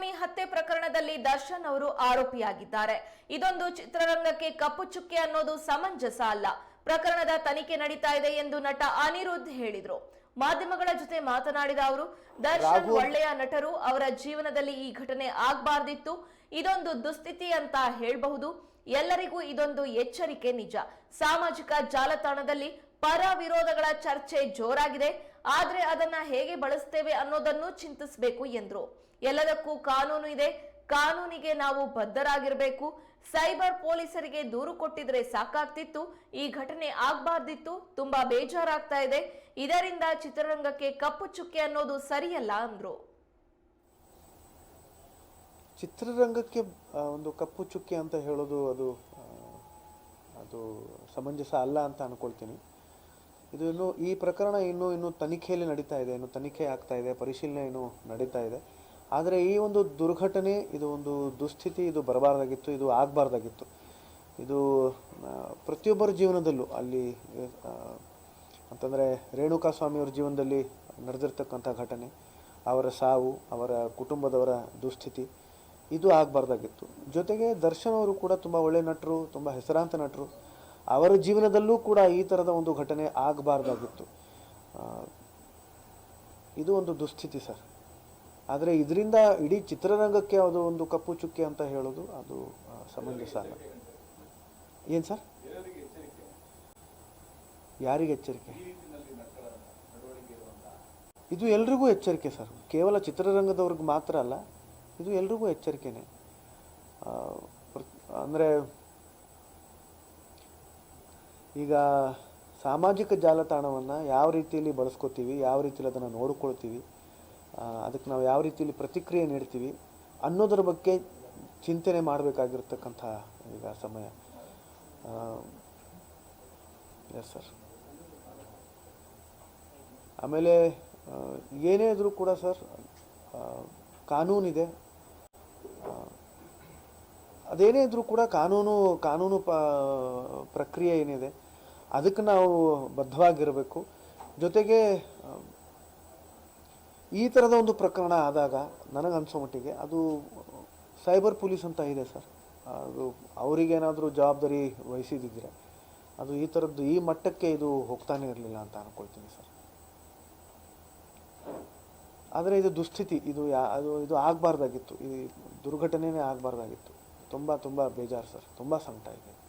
ಕುಮಾರಸ್ವಾಮಿ ಹತ್ಯೆ ಪ್ರಕರಣದಲ್ಲಿ ದರ್ಶನ್ ಅವರು ಆರೋಪಿಯಾಗಿದ್ದಾರೆ. ಇದೊಂದು ಚಿತ್ರರಂಗಕ್ಕೆ ಕಪ್ಪು ಚುಕ್ಕೆ ಅನ್ನೋದು ಸಮಂಜಸ ಅಲ್ಲ. ಪ್ರಕರಣದ ತನಿಖೆ ನಡೀತಾ ಇದೆ ಎಂದು ನಟ ಅನಿರುದ್ಧ ಹೇಳಿದ್ರು. ಮಾಧ್ಯಮಗಳ ಜೊತೆ ಮಾತನಾಡಿದ ಅವರು ದರ್ಶನ್ ಒಳ್ಳೆಯ ನಟರು ಅವರ ಜೀವನದಲ್ಲಿ ಈ ಘಟನೆ ಆಗ್ಬಾರ್ದಿತ್ತು. ಇದೊಂದು ದುಸ್ಥಿತಿ ಅಂತ ಹೇಳಬಹುದು. ಎಲ್ಲರಿಗೂ ಇದೊಂದು ಎಚ್ಚರಿಕೆ ನಿಜ. ಸಾಮಾಜಿಕ ಜಾಲತಾಣದಲ್ಲಿ ಪರ ವಿರೋಧಗಳ ಚರ್ಚೆ ಜೋರಾಗಿದೆ. ಆದ್ರೆ ಅದನ್ನ ಹೇಗೆ ಬಳಸ್ತೇವೆ ಅನ್ನೋದನ್ನು ಚಿಂತಿಸಬೇಕು ಎಂದರು. ಎಲ್ಲದಕ್ಕೂ ಕಾನೂನು ಇದೆ. ಕಾನೂನಿಗೆ ನಾವು ಬದ್ಧರಾಗಿರಬೇಕು. ಸೈಬರ್ ಪೊಲೀಸರಿಗೆ ದೂರು ಕೊಟ್ಟಿದ್ರೆ ಸಾಕಾಗ್ತಿತ್ತು. ಈ ಘಟನೆ ಆಗ್ಬಾರ್ದಿತ್ತು. ತುಂಬಾ ಬೇಜಾರಾಗ್ತಾ ಇದೆ. ಇದರಿಂದ ಚಿತ್ರರಂಗಕ್ಕೆ ಕಪ್ಪು ಚುಕ್ಕೆ ಅನ್ನೋದು ಸರಿಯಲ್ಲ ಅಂದ್ರು. ಚಿತ್ರರಂಗಕ್ಕೆ ಒಂದು ಕಪ್ಪು ಚುಕ್ಕೆ ಅಂತ ಹೇಳೋದು ಅದು ಅದು ಸಮಂಜಸ ಅಲ್ಲ ಅಂತ ಅನ್ಕೊಳ್ತೀನಿ. ಇದು ಇನ್ನು ಈ ಪ್ರಕರಣ ಇನ್ನು ಇನ್ನು ತನಿಖೆಯಲ್ಲಿ ನಡೀತಾ ಇದೆ, ಇನ್ನು ತನಿಖೆ ಆಗ್ತಾ ಇದೆ, ಪರಿಶೀಲನೆ ಇನ್ನು ನಡೀತಾ ಇದೆ. ಆದರೆ ಈ ಒಂದು ದುರ್ಘಟನೆ, ಇದು ಒಂದು ದುಸ್ಥಿತಿ, ಇದು ಬರಬಾರ್ದಾಗಿತ್ತು, ಇದು ಆಗಬಾರ್ದಾಗಿತ್ತು. ಇದು ಪ್ರತಿಯೊಬ್ಬರ ಜೀವನದಲ್ಲೂ ಅಲ್ಲಿ ಅಂತಂದರೆ ರೇಣುಕಾ ಸ್ವಾಮಿಯವ್ರ ಜೀವನದಲ್ಲಿ ನಡೆದಿರ್ತಕ್ಕಂಥ ಘಟನೆ, ಅವರ ಸಾವು, ಅವರ ಕುಟುಂಬದವರ ದುಸ್ಥಿತಿ, ಇದು ಆಗಬಾರ್ದಾಗಿತ್ತು. ಜೊತೆಗೆ ದರ್ಶನ್ ಅವರು ಕೂಡ ತುಂಬ ಒಳ್ಳೆಯ ನಟರು, ತುಂಬ ಹೆಸರಾಂತ ನಟರು. ಅವರ ಜೀವನದಲ್ಲೂ ಕೂಡ ಈ ಥರದ ಒಂದು ಘಟನೆ ಆಗಬಾರ್ದಾಗಿತ್ತು. ಇದು ಒಂದು ದುಸ್ಥಿತಿ ಸರ್. ಆದರೆ ಇದರಿಂದ ಇಡೀ ಚಿತ್ರರಂಗಕ್ಕೆ ಅದು ಒಂದು ಕಪ್ಪು ಚುಕ್ಕೆ ಅಂತ ಹೇಳೋದು ಅದು ಸಮಂಜಸ ಅಲ್ಲ. ಏನು ಸರ್? ಯಾರಿಗೆ ಎಚ್ಚರಿಕೆ? ಇದು ಎಲ್ರಿಗೂ ಎಚ್ಚರಿಕೆ ಸರ್. ಕೇವಲ ಚಿತ್ರರಂಗದವ್ರಿಗೆ ಮಾತ್ರ ಅಲ್ಲ, ಇದು ಎಲ್ರಿಗೂ ಎಚ್ಚರಿಕೆನೇ. ಅಂದರೆ ಈಗ ಸಾಮಾಜಿಕ ಜಾಲತಾಣವನ್ನು ಯಾವ ರೀತಿಯಲ್ಲಿ ಬಳಸ್ಕೋತೀವಿ, ಯಾವ ರೀತಿಯಲ್ಲಿ ಅದನ್ನು ನೋಡಿಕೊಳ್ತೀವಿ ಅದಕ್ಕೆ ನಾವು ಯಾವ ರೀತಿಯಲ್ಲಿ ಪ್ರತಿಕ್ರಿಯೆ ನೀಡ್ತೀವಿ ಅನ್ನೋದ್ರ ಬಗ್ಗೆ ಚಿಂತನೆ ಮಾಡಬೇಕಾಗಿರ್ತಕ್ಕಂಥ ಈಗ ಸಮಯ. ಎಸ್ ಸರ್ ಆಮೇಲೆ ಏನೇ ಇದ್ರೂ ಕೂಡ ಸರ್ ಕಾನೂನಿದೆ. ಅದೇನೇ ಇದ್ರೂ ಕೂಡ ಕಾನೂನು ಕಾನೂನು ಪ, ಪ್ರಕ್ರಿಯೆ ಏನಿದೆ, ಅದಕ್ಕೆ ನಾವು ಬದ್ಧವಾಗಿರಬೇಕು. ಜೊತೆಗೆ, ಈ ಥರದ ಒಂದು ಪ್ರಕರಣ ಆದಾಗ ನನಗೆ ಅನಿಸೋ ಮಟ್ಟಿಗೆ ಅದು ಸೈಬರ್ ಪೊಲೀಸ್ ಅಂತ ಇದೆ ಸರ್. ಅದು ಅವರಿಗೇನಾದರೂ ಜವಾಬ್ದಾರಿ ವಹಿಸಿದಿದ್ರೆ ಅದು ಈ ಥರದ್ದು ಈ ಮಟ್ಟಕ್ಕೆ ಇದು ಹೋಗ್ತಾನೆ ಇರಲಿಲ್ಲ ಅಂತ ಅನ್ಕೊಳ್ತೀನಿ ಸರ್. ಆದರೆ ಇದು ದುಸ್ಥಿತಿ, ಇದು ಯಾ, ಅದು, ಇದು ಆಗಬಾರ್ದಾಗಿತ್ತು. ಈ ದುರ್ಘಟನೆಯೇ ಆಗಬಾರ್ದಾಗಿತ್ತು. ತುಂಬ ತುಂಬ ಬೇಜಾರು ಸರ್. ತುಂಬ ಸಂಕಟ ಇದೆ.